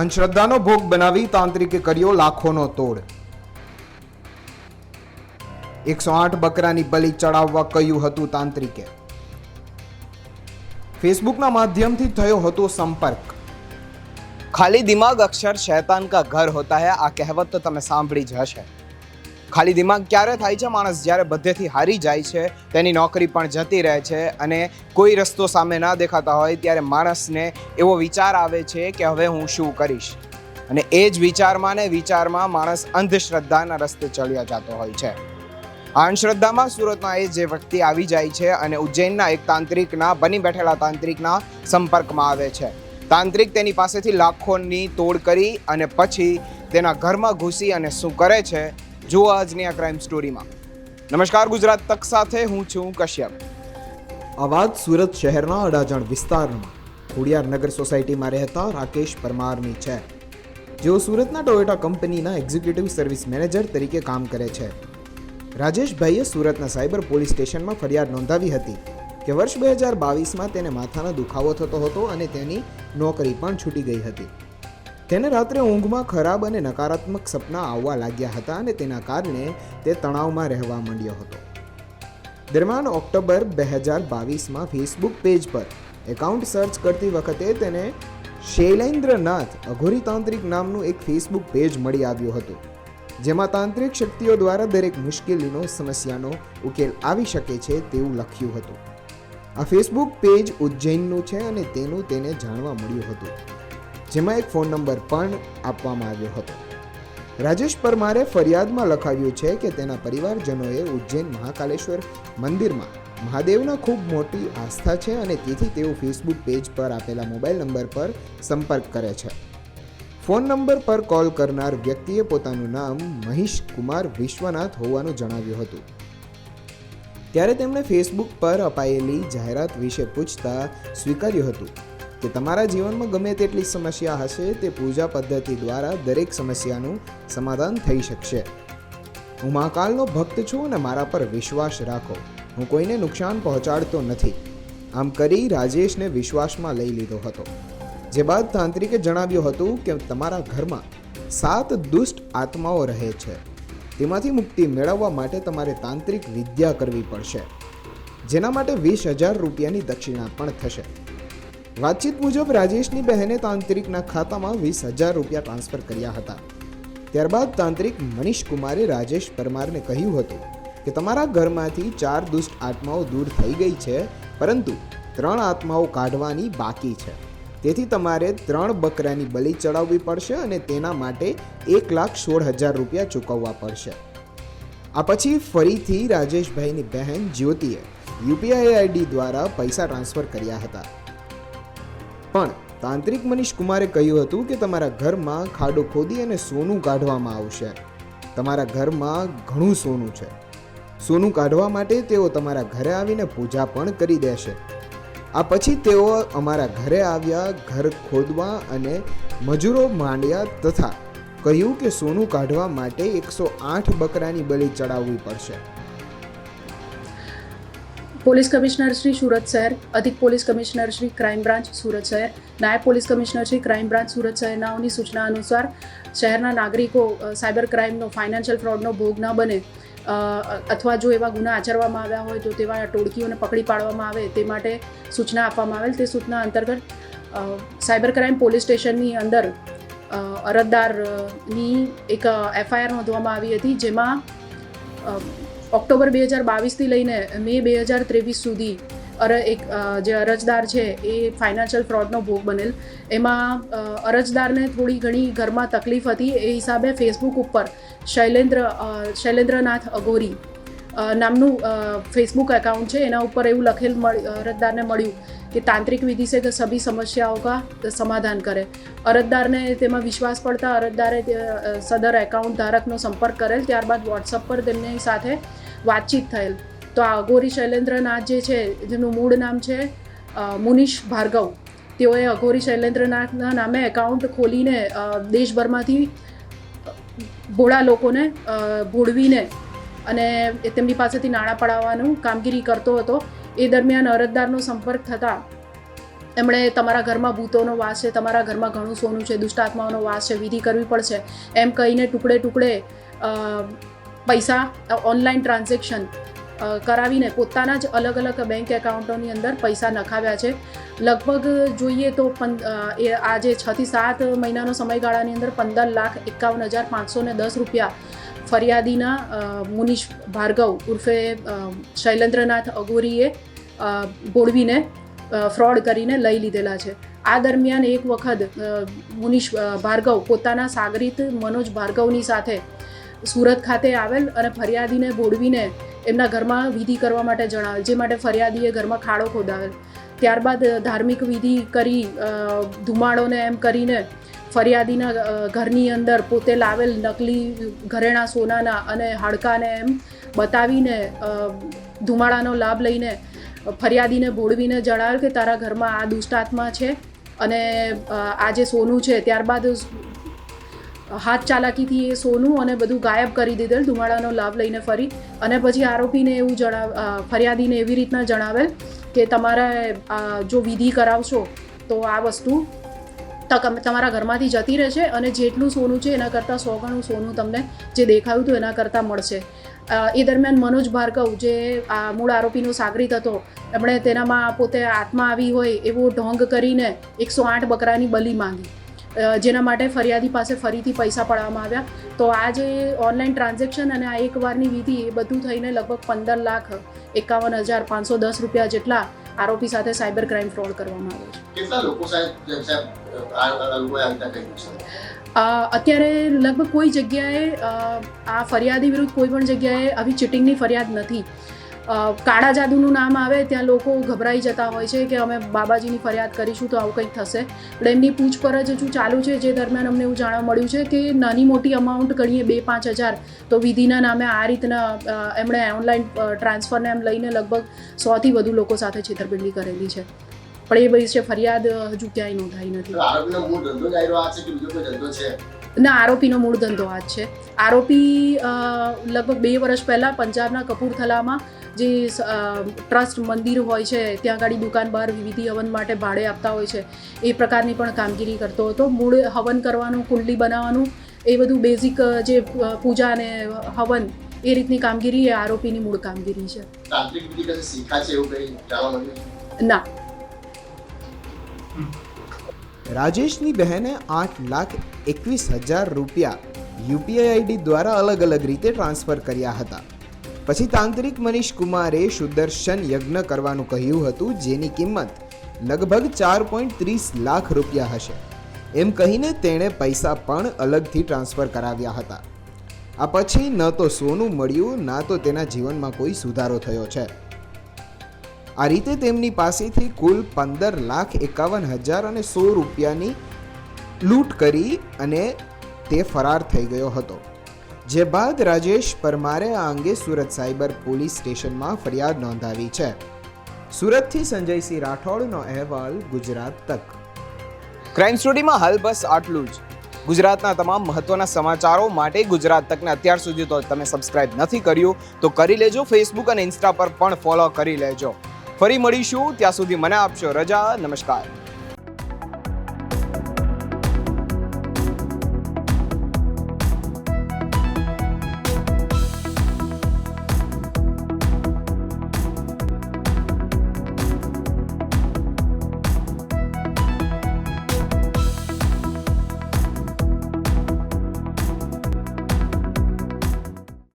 અંધશ્રદ્ધાનો ભોગ બનાવી તાંત્રિકે કર્યો લાખોનો તોડ. એકસો આઠ બકરાની બલિ ચડાવવા કહ્યું હતું તાંત્રિકે. ફેસબુકના માધ્યમથી થયો હતો સંપર્ક. ખાલી દિમાગ અક્ષર શૈતાન કા ઘર હોતા હૈ, આ કહેવત તો તમે સાંભળી જ હશે. ખાલી દિમાગ ક્યારે થાય છે? માણસ જ્યારે બધેથી હારી જાય છે, તેની નોકરી પણ જતી રહે છે અને કોઈ રસ્તો સામે ના દેખાતા હોય ત્યારે માણસને એવો વિચાર આવે છે કે હવે હું શું કરીશ? અને એ જ વિચારમાં ને વિચારમાં માણસ અંધશ્રદ્ધાના રસ્તે ચડ્યા જતો હોય છે. અંધશ્રદ્ધામાં સુરતમાં એ જે વ્યક્તિ આવી જાય છે અને ઉજ્જૈનના એક તાંત્રિકના, બની બેઠેલા તાંત્રિકના સંપર્કમાં આવે છે. તાંત્રિક તેની પાસેથી લાખોની તોડ કરી અને પછી તેના ઘરમાં ઘૂસી અને શું કરે છે? જુઓ આજની આ ક્રાઇમ સ્ટોરીમાં નમસ્કાર, ગુજરાત તક સાથે હું છું કશ્યપ. અવાજ સુરત શહેરના અડાજણ વિસ્તારમાં. ખોડિયાર નગર સોસાયટીમાં રહેતા રાકેશ પરમારની છે. જેઓ સુરતના ટોયોટા કંપનીના એક્ઝિક્યુટિવ સર્વિસ મેનેજર તરીકે કામ કરે છે. રાજેશભાઈએ સુરતના સાયબર પોલીસ સ્ટેશનમાં ફરિયાદ નોંધાવી હતી કે વર્ષ બે હજાર બાવીસમાં તેને માથાનો દુખાવો થતો હતો અને તેની નોકરી પણ છૂટી ગઈ હતી. તેને રાત્રે ઊંઘમાં ખરાબ અને નકારાત્મક સપના આવવા લાગ્યા હતા અને તેના કારણે તે તણાવમાં રહેવા માંડ્યો હતો. દરમિયાન ઓક્ટોબર બે હજાર બાવીસમાં ફેસબુક પેજ પર એકાઉન્ટ સર્ચ કરતી વખતે તેને શૈલેન્દ્રનાથ અઘોરી તાંત્રિક નામનું એક ફેસબુક પેજ મળી આવ્યું હતું, જેમાં તાંત્રિક શક્તિઓ દ્વારા દરેક મુશ્કેલીનો, સમસ્યાનો ઉકેલ આવી શકે છે તેવું લખ્યું હતું. આ ફેસબુક પેજ ઉજ્જૈનનું છે અને તેનું તેને જાણવા મળ્યું હતું. જેમાં એક ફોન નંબર પણ આપવામાં આવ્યો હતો. રાજેશ પરમારે ફરિયાદમાં લખાવ્યું છે કે તેના પરિવારજનોએ ઉજ્જૈન મહાકાલેશ્વર મંદિરમાં મહાદેવના ખૂબ મોટી આસ્થા છે અને તેથી તેઓ ફેસબુક પેજ પર આપેલા મોબાઈલ નંબર પર સંપર્ક કરે છે. ફોન નંબર પર કોલ કરનાર વ્યક્તિએ પોતાનું નામ મહિષ કુમાર વિશ્વનાથ હોવાનું જણાવ્યું હતું. ત્યારે તેમણે ફેસબુક પર અપાયેલી જાહેરાત વિશે પૂછતા સ્વીકાર્યું હતું કે તમારા જીવનમાં ગમે તેટલી સમસ્યા હશે, તે પૂજા પદ્ધતિ દ્વારા દરેક સમસ્યાનું સમાધાન થઈ શકશે. હું મહાકાલનો ભક્ત છું અને મારા પર વિશ્વાસ રાખો. હું કોઈને નુકસાન પહોંચાડતો નથી. આમ કરી રાજેશને વિશ્વાસમાં લઈ લીધો હતો. જે બાદ તાંત્રિકે જણાવ્યું હતું કે તમારા ઘરમાં સાત દુષ્ટ આત્માઓ રહે છે. તેમાંથી મુક્તિ મેળવવા માટે તમારે તાંત્રિક વિદ્યા કરવી પડશે. જેના માટે વીસ હજાર રૂપિયાની દક્ષિણા પણ થશે. વાતચીત મુજબ રાજેશની બહેને તાંત્રિકના ખાતામાં વીસ હજાર રૂપિયા ટ્રાન્સફર કર્યા હતા. ત્યારબાદ તાંત્રિક મનીષ કુમારે રાજેશ પરમારને કહ્યું હતું કે, તમારા ઘરમાંથી ચાર દુષ્ટ આત્માઓ દૂર થઈ ગઈ છે, પરંતુ ત્રણ આત્માઓ કાઢવાની બાકી છે. તેથી તમારે ત્રણ બકરાની બલિ ચડાવવી પડશે અને તેના માટે એક લાખ સોળ હજાર રૂપિયા ચૂકવવા પડશે. આ પછી ફરીથી રાજેશભાઈની બહેન જ્યોતિએ યુપીઆઈ આઈડી દ્વારા પૈસા ટ્રાન્સફર કર્યા હતા. પણ તાંત્રિક મનીષ કુમારે કહ્યું હતું કે તમારા ઘરમાં ખાડો ખોદી અને સોનું કાઢવામાં આવશે. તમારા ઘરમાં ઘણું સોનું છે. સોનું કાઢવા માટે તેઓ તમારા ઘરે આવીને પૂજા પણ કરી દેશે. આ પછી તેઓ અમારા ઘરે આવ્યા, ઘર ખોદવા અને મજૂરો માંડ્યા તથા કહ્યું કે સોનું કાઢવા માટે એકસો આઠ બકરાની બલિ ચડાવવી પડશે. પોલીસ કમિશનર શ્રી સુરત શહેર, અધિક police commissioner Shri crime branch Surat શહેર, નાયબ police commissioner Shri crime branch Surat શહેરનાઓની સૂચના અનુસાર શહેરના નાગરિકો સાયબર ક્રાઇમનો, ફાઇનાન્શિયલ ફ્રોડનો ભોગ ન બને અથવા જો એવા ગુના આચરવામાં આવ્યા હોય તો તેવા ટોળકીઓને પકડી પાડવામાં આવે તે માટે સૂચના આપવામાં આવેલ. તે સૂચના અંતર્ગત સાયબર ક્રાઇમ પોલીસ સ્ટેશનની અંદર અરજદારની એક એફઆઈઆર નોંધવામાં આવી હતી જેમાં ઓક્ટોબર બે હજાર બાવીસથી લઈને મે બે હજાર ત્રેવીસ સુધી અર એક જે અરજદાર છે એ ફાઇનાન્શિયલ ફ્રોડનો ભોગ બનેલ. એમાં અરજદારને થોડી ઘણી ઘરમાં તકલીફ હતી. એ હિસાબે ફેસબુક ઉપર શૈલેન્દ્ર શૈલેન્દ્રનાથ અઘોરી નામનું ફેસબુક એકાઉન્ટ છે. એના ઉપર એવું લખેલ અરજદારને મળ્યું કે તાંત્રિક વિધિ से કે સભી સમસ્યાઓ કા સમાધાન કરે. અરજદારને તેમાં વિશ્વાસ પડતા અરજદારે સદર એકાઉન્ટ ધારકનો સંપર્ક કરેલ, ત્યારબાદ વોટ્સઅપ પર તેમની સાથે વાતચીત થયેલ. તો આ અઘોરી શૈલેન્દ્રનાથ જે છે, જેનું મૂળ નામ છે મુનિષ ભાર્ગવ, તેઓએ અઘોરી શૈલેન્દ્રનાથના નામે એકાઉન્ટ ખોલીને દેશભરમાંથી ભોળા લોકોને ભોળવીને અને તેમની પાસેથી નાણાં પડાવવાનું કામગીરી કરતો હતો. એ દરમિયાન અરજદારનો સંપર્ક થતાં એમણે તમારા ઘરમાં ભૂતોનો વાસ છે, તમારા ઘરમાં ઘણું સોનું છે દુષ્ટાત્માઓનો વાસ છે, વિધિ કરવી પડશે. એમ કહીને ટુકડે ટુકડે પૈસા ઓનલાઈન ટ્રાન્ઝેક્શન કરાવીને પોતાના જ અલગ અલગ બેંક એકાઉન્ટોની અંદર પૈસા નખાવ્યા છે. લગભગ જોઈએ તો એ આજે છથી સાત મહિનાનો સમયગાળાની અંદર પંદર લાખ એકાવન હજાર પાંચસો ને દસ રૂપિયા ફરિયાદીના મુનિષ ભાર્ગવ ઉર્ફે શૈલેન્દ્રનાથ અગોરીએ બોળવીને ફ્રોડ કરીને લઈ લીધેલા છે. આ દરમિયાન એક વખત અ, ભાર્ગવ પોતાના સાગરીત મનોજ ભાર્ગવની સાથે સુરત ખાતે આવેલ અને ફરિયાદીને બોળવીને એમના ઘરમાં વિધિ કરવા માટે જણાવેલ જે માટે ફરિયાદીએ ઘરમાં ખાડો ખોદાવેલ. ત્યારબાદ ધાર્મિક વિધિ કરી ધુમાડોને એમ કરીને ફરિયાદીના ઘરની અંદર પોતે લાવેલ નકલી ઘરેણા સોનાના અને હાડકાને એમ બતાવીને ધુમાડાનો લાભ લઈને ફરિયાદીને ભોળવીને જણાવ્યું કે તારા ઘરમાં આ દુષ્ટાત્મા છે અને આ જે સોનું છે, ત્યારબાદ હાથ ચાલાકીથી એ સોનું અને બધું ગાયબ કરી દીધેલ, ધુમાડાનો લાભ લઈને ફરી અને પછી આરોપીને એવું જણાવ ફરિયાદીને એવી રીતના જણાવેલ કે તમારે જો વિધિ કરાવશો તો આ વસ્તુ તમારા ઘરમાંથી જતી રહેશે અને જેટલું સોનું છે એના કરતાં સો ગણું સોનું તમને જે દેખાયું હતું એના કરતાં મળશે. એ દરમિયાન મનોજ ભાર્ગવ જે આ મૂળ આરોપીનો સાગરીત હતો, એમણે તેનામાં પોતે આત્મા આવી હોય એવો ઢોંગ કરીને એકસો આઠ બકરાની બલી માંગી. જેના માટે ફરિયાદી પાસે ફરીથી પૈસા પડવામાં આવ્યા. તો આ જે ઓનલાઈન ટ્રાન્ઝેક્શન અને આ એકવારની વિધિ એ બધું થઈને લગભગ પંદર લાખ એકાવન હજાર પાંચસો દસ રૂપિયા જેટલા આરોપી સાથે સાયબર ક્રાઇમ ફ્રોડ કરવામાં આવ્યો છે. કેટલા લોકો સાહેબ અત્યારે લગભગ કોઈ જગ્યાએ આ ફરિયાદી વિરુદ્ધ કોઈ પણ જગ્યાએ આવી ચીટિંગની ફરિયાદ નથી. કાળા જાદુનું નામ આવે, ત્યાં લોકો ગભરાઈ જતા હોય છે કે અમે બાબાજીની ફરિયાદ કરીશું તો આવું કંઈક થશે. પણ એમની પૂછપરછ હજુ ચાલુ છે, જે દરમિયાન અમને એવું જાણવા મળ્યું છે કે નાની મોટી અમાઉન્ટ ગણીએ બે પાંચ હજાર. તો વિધિના નામે આ રીતના એમણે ઓનલાઈન ટ્રાન્સફરને એમ લઈને લગભગ સોથી વધુ લોકો સાથે છેતરપિંડી કરેલી છે. પણ એ બધી છે ફરિયાદ હજુ ક્યાંય નોંધાઈ નથી. આરોપીનો મૂળ ધંધો જ આ છે કે બીજો કોઈ ધંધો છે? ના આરોપીનો મૂળ ધંધો આ જ છે. આરોપી લગભગ બે વર્ષ પહેલાં પંજાબના કપૂરથલામાં જે ટ્રસ્ટ મંદિર હોય છે ત્યાં આગળ દુકાન બહાર વિધિ હવન માટે ભાડે આપતા હોય છે એ પ્રકારની પણ કામગીરી કરતો હતો. મૂળ હવન કરવાનું કુંડલી બનાવવાનું એ બધું બેઝિક જે પૂજા અને હવન એ રીતની કામગીરી એ આરોપીની મૂળ કામગીરી છે? ના. રાજેશની બહેને આઠ લાખ એકવીસ હજાર રૂપિયા યુપીઆઈ આઈડી દ્વારા અલગ અલગ રીતે ટ્રાન્સફર કર્યા હતા. પછી તાંત્રિક મનીષ કુમારે સુદર્શન યજ્ઞ કરવાનું કહ્યું હતું, જેની કિંમત લગભગ ચાર પોઈન્ટ ત્રીસ લાખ રૂપિયા હશે. એમ કહીને તેણે પૈસા પણ અલગથી ટ્રાન્સફર કરાવ્યા હતા. આ પછી ન તો સોનું મળ્યું, ના તો તેના જીવનમાં કોઈ સુધારો થયો છે. આ રીતે તેમની પાસેથી કુલ પંદર લાખ એકાવન હજાર અને સો રૂપિયાની લૂંટ કરી અને તે ફરાર થઈ ગયો હતો. જે બાદ રાજેશ પરમારે આ અંગે સુરત સાયબર પોલીસ સ્ટેશનમાં ફરિયાદ નોંધાવી છે. સુરતથી સંજયસિંહ રાઠોડનો અહેવાલ ગુજરાત તક. ક્રાઇમ સ્ટોરીમાં હાલ બસ આટલું જ. ગુજરાતના તમામ મહત્વના સમાચારો માટે ગુજરાત તકને અત્યાર સુધી તો તમે સબસ્ક્રાઇબ નથી કર્યું તો કરી લેજો. ફેસબુક અને ઇન્સ્ટા પર પણ ફોલો કરી લેજો. ફરી મળીશું. ત્યાં સુધી મને આપશો રજા. નમસ્કાર.